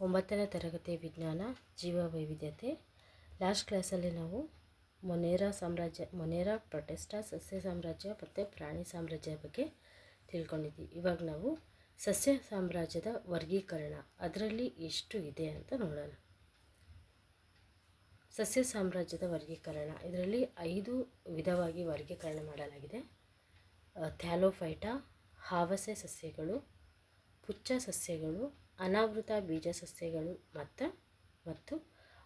ಒಂಬತ್ತನೇ ತರಗತಿ ವಿಜ್ಞಾನ ಜೀವ ವೈವಿಧ್ಯತೆ ಲಾಸ್ಟ್ ಕ್ಲಾಸಲ್ಲಿ ನಾವು ಮೊನೇರಾ ಸಾಮ್ರಾಜ್ಯ, ಮೊನೇರಾ ಪ್ರೊಟೆಸ್ಟಾ ಸಸ್ಯ ಸಾಮ್ರಾಜ್ಯ ಮತ್ತು ಪ್ರಾಣಿ ಸಾಮ್ರಾಜ್ಯ ಬಗ್ಗೆ ತಿಳ್ಕೊಂಡಿದ್ವಿ. ಇವಾಗ ನಾವು ಸಸ್ಯ ಸಾಮ್ರಾಜ್ಯದ ವರ್ಗೀಕರಣ ಅದರಲ್ಲಿ ಎಷ್ಟು ಇದೆ ಅಂತ ನೋಡೋಣ. ಸಸ್ಯ ಸಾಮ್ರಾಜ್ಯದ ವರ್ಗೀಕರಣ ಇದರಲ್ಲಿ ಐದು ವಿಧವಾಗಿ ವರ್ಗೀಕರಣ ಮಾಡಲಾಗಿದೆ. ಥ್ಯಾಲೋಫೈಟಾ, ಹಾವಸೆ ಸಸ್ಯಗಳು, ಪುಚ್ಚ ಸಸ್ಯಗಳು ಅನಾವೃತ ಬೀಜ ಸಸ್ಯಗಳು ಮತ್ತು ಮತ್ತು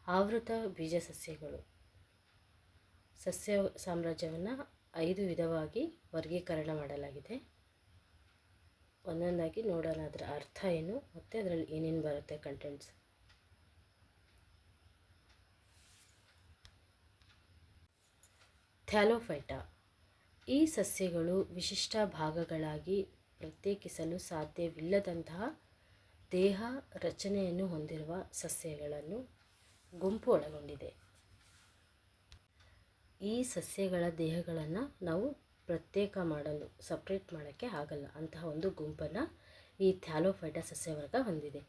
ಆವೃತ ಬೀಜ ಸಸ್ಯಗಳು ಸಸ್ಯ ಸಾಮ್ರಾಜ್ಯವನ್ನು ಐದು ವಿಧವಾಗಿ ವರ್ಗೀಕರಣ ಮಾಡಲಾಗಿದೆ. ಒಂದೊಂದಾಗಿ ನೋಡೋಣ ಅದರ ಅರ್ಥ ಏನು ಮತ್ತು ಅದರಲ್ಲಿ ಏನೇನು ಬರುತ್ತೆ ಕಂಟೆಂಟ್ಸ್ ಥ್ಯಾಲೋಫೈಟಾ. ಈ ಸಸ್ಯಗಳು ವಿಶಿಷ್ಟ ಭಾಗಗಳಾಗಿ ಪ್ರತ್ಯೇಕಿಸಲು ಸಾಧ್ಯವಿಲ್ಲದಂತಹ ದೇಹ ರಚನೆಯನ್ನು ಹೊಂದಿರುವ ಸಸ್ಯಗಳನ್ನು ಗುಂಪು ಒಳಗೊಂಡಿದೆ. ಈ ಸಸ್ಯಗಳ ದೇಹಗಳನ್ನು ನಾವು ಪ್ರತ್ಯೇಕ ಮಾಡಲು, ಸಪ್ರೇಟ್ ಮಾಡೋಕ್ಕೆ ಆಗಲ್ಲ. ಅಂತಹ ಒಂದು ಗುಂಪನ್ನು ಈ ಥ್ಯಾಲೋಫೈಟಾ ಸಸ್ಯವರ್ಗ ಹೊಂದಿದೆ.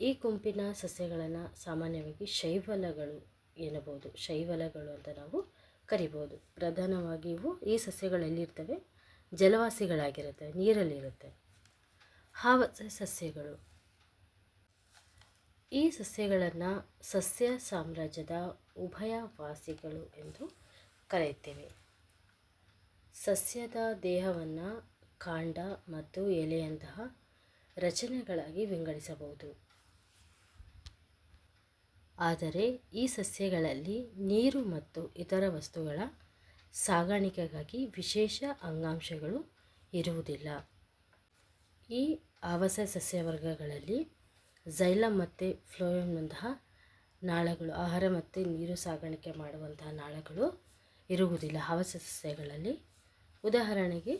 ಈ ಗುಂಪಿನ ಸಸ್ಯಗಳನ್ನು ಸಾಮಾನ್ಯವಾಗಿ ಶೈವಲಗಳು ಎನ್ನಬಹುದು. ಶೈವಲಗಳು ಅಂತ ನಾವು ಕರಿಬೋದು ಪ್ರಧಾನವಾಗಿ ಇವು ಈ ಸಸ್ಯಗಳೆಲ್ಲಿರ್ತವೆ? ಜಲವಾಸಿಗಳಾಗಿರುತ್ತವೆ ನೀರಲ್ಲಿರುತ್ತೆ. ಹಾವಸ ಸಸ್ಯಗಳು. ಈ ಸಸ್ಯಗಳನ್ನು ಸಸ್ಯ ಸಾಮ್ರಾಜ್ಯದ ಉಭಯವಾಸಿಗಳು ಎಂದು ಕರೆಯುತ್ತೇವೆ. ಸಸ್ಯದ ದೇಹವನ್ನು ಕಾಂಡ ಮತ್ತು ಎಲೆಯಂತಹ ರಚನೆಗಳಾಗಿ ವಿಂಗಡಿಸಬಹುದು. ಆದರೆ ಈ ಸಸ್ಯಗಳಲ್ಲಿ ನೀರು ಮತ್ತು ಇತರ ವಸ್ತುಗಳ ಸಾಗಾಣಿಕೆಗಾಗಿ ವಿಶೇಷ ಅಂಗಾಂಶಗಳು ಇರುವುದಿಲ್ಲ. ಈ ಆವಾಸ ಸಸ್ಯವರ್ಗಗಳಲ್ಲಿ ಝೈಲಮ್ ಮತ್ತು ಫ್ಲೋಯಮ್ನಂತಹ ನಾಳಗಳು, ಆಹಾರ ಮತ್ತು ನೀರು ಸಾಗಾಣಿಕೆ ಮಾಡುವಂತಹ ನಾಳಗಳು ಇರುವುದಿಲ್ಲ. ಆವಾಸ ಸಸ್ಯಗಳಲ್ಲಿ ಉದಾಹರಣೆಗೆ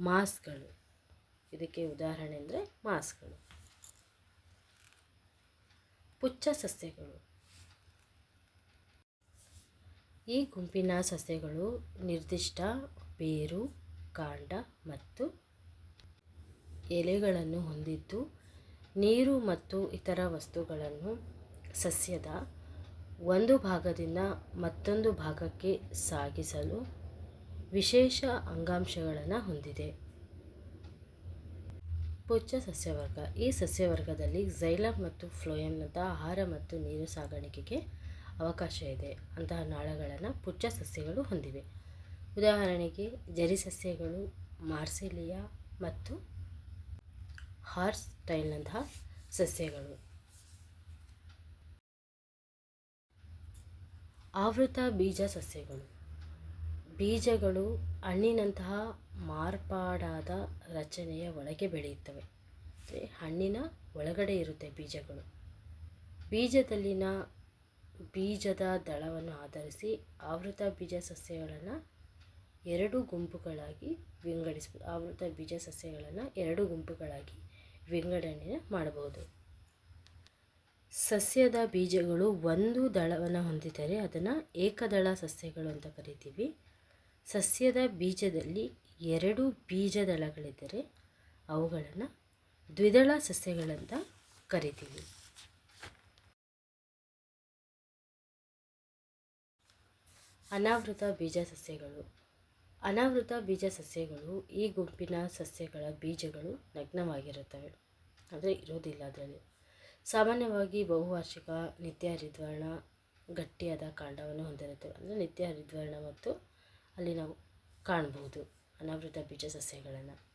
ಮಾಸ್ಗಳು ಇದಕ್ಕೆ ಉದಾಹರಣೆ ಅಂದರೆ ಮಾಸ್ಗಳು ಪುಚ್ಚ ಸಸ್ಯಗಳು. ಈ ಗುಂಪಿನ ಸಸ್ಯಗಳು ನಿರ್ದಿಷ್ಟ ಬೇರು, ಕಾಂಡ ಮತ್ತು ಎಲೆಗಳನ್ನು ಹೊಂದಿದ್ದು ನೀರು ಮತ್ತು ಇತರ ವಸ್ತುಗಳನ್ನು ಸಸ್ಯದ ಒಂದು ಭಾಗದಿಂದ ಮತ್ತೊಂದು ಭಾಗಕ್ಕೆ ಸಾಗಿಸಲು ವಿಶೇಷ ಅಂಗಾಂಶಗಳನ್ನು ಹೊಂದಿದೆ. ಪುಚ್ಚ ಸಸ್ಯವರ್ಗ. ಈ ಸಸ್ಯವರ್ಗದಲ್ಲಿ ಝೈಲಮ್ ಮತ್ತು ಫ್ಲೋಯಮ್ನಂಥ ಆಹಾರ ಮತ್ತು ನೀರು ಸಾಗಾಣಿಕೆಗೆ ಅವಕಾಶ ಇದೆ. ಅಂತಹ ನಾಳಗಳನ್ನು ಪುಚ್ಚ ಸಸ್ಯಗಳು ಹೊಂದಿವೆ. ಉದಾಹರಣೆಗೆ ಜರಿ ಸಸ್ಯಗಳು, ಮಾರ್ಸಿಲಿಯಾ ಮತ್ತು ಹಾರ್ಸ್ ಟೈಲ್ನಂತಹ ಸಸ್ಯಗಳು. ಆವೃತ ಬೀಜ ಸಸ್ಯಗಳು. ಬೀಜಗಳು ಹಣ್ಣಿನಂತಹ ಮಾರ್ಪಾಡಾದ ರಚನೆಯ ಒಳಗೆ ಬೆಳೆಯುತ್ತವೆ. ಹಣ್ಣಿನ ಒಳಗಡೆ ಇರುತ್ತೆ ಬೀಜಗಳು. ಬೀಜದಲ್ಲಿನ ಬೀಜದ ದಳವನ್ನು ಆಧರಿಸಿ ಆವೃತ ಬೀಜ ಸಸ್ಯಗಳನ್ನು ಎರಡು ಗುಂಪುಗಳಾಗಿ ವಿಂಗಡಿಸ್ಬೋದು ಆವೃತ ಬೀಜ ಸಸ್ಯಗಳನ್ನು ಎರಡು ಗುಂಪುಗಳಾಗಿ ವಿಂಗಡಣೆ ಮಾಡಬಹುದು. ಸಸ್ಯದ ಬೀಜಗಳು ಒಂದು ದಳವನ್ನು ಹೊಂದಿದ್ದರೆ ಅದನ್ನು ಏಕದಳ ಸಸ್ಯಗಳು ಅಂತ ಕರಿತೀವಿ. ಸಸ್ಯದ ಬೀಜದಲ್ಲಿ ಎರಡು ಬೀಜದಳಗಳಿದ್ದರೆ ಅವುಗಳನ್ನು ದ್ವಿದಳ ಸಸ್ಯಗಳಂತ ಕರಿತೀವಿ. ಅನಾವೃತ ಬೀಜ ಸಸ್ಯಗಳು. ಅನಾವೃತ ಬೀಜ ಸಸ್ಯಗಳು ಈ ಗುಂಪಿನ ಸಸ್ಯಗಳ ಬೀಜಗಳು ನಗ್ನವಾಗಿರುತ್ತವೆ. ಅಂದರೆ ಇರೋದಿಲ್ಲ ಅದರಲ್ಲಿ. ಸಾಮಾನ್ಯವಾಗಿ ಬಹುವಾರ್ಷಿಕ ನಿತ್ಯ ಹರಿದ್ವರ್ಣ ಗಟ್ಟಿಯಾದ ಕಾಂಡವನ್ನು ಹೊಂದಿರುತ್ತವೆ. ಅಂದರೆ ನಿತ್ಯ ಹರಿದ್ವರ್ಣ ಮತ್ತು ಅಲ್ಲಿ ನಾವು ಕಾಣ್ಬೋದು ಅನಾವೃತ ಬೀಜ ಸಸ್ಯಗಳನ್ನು.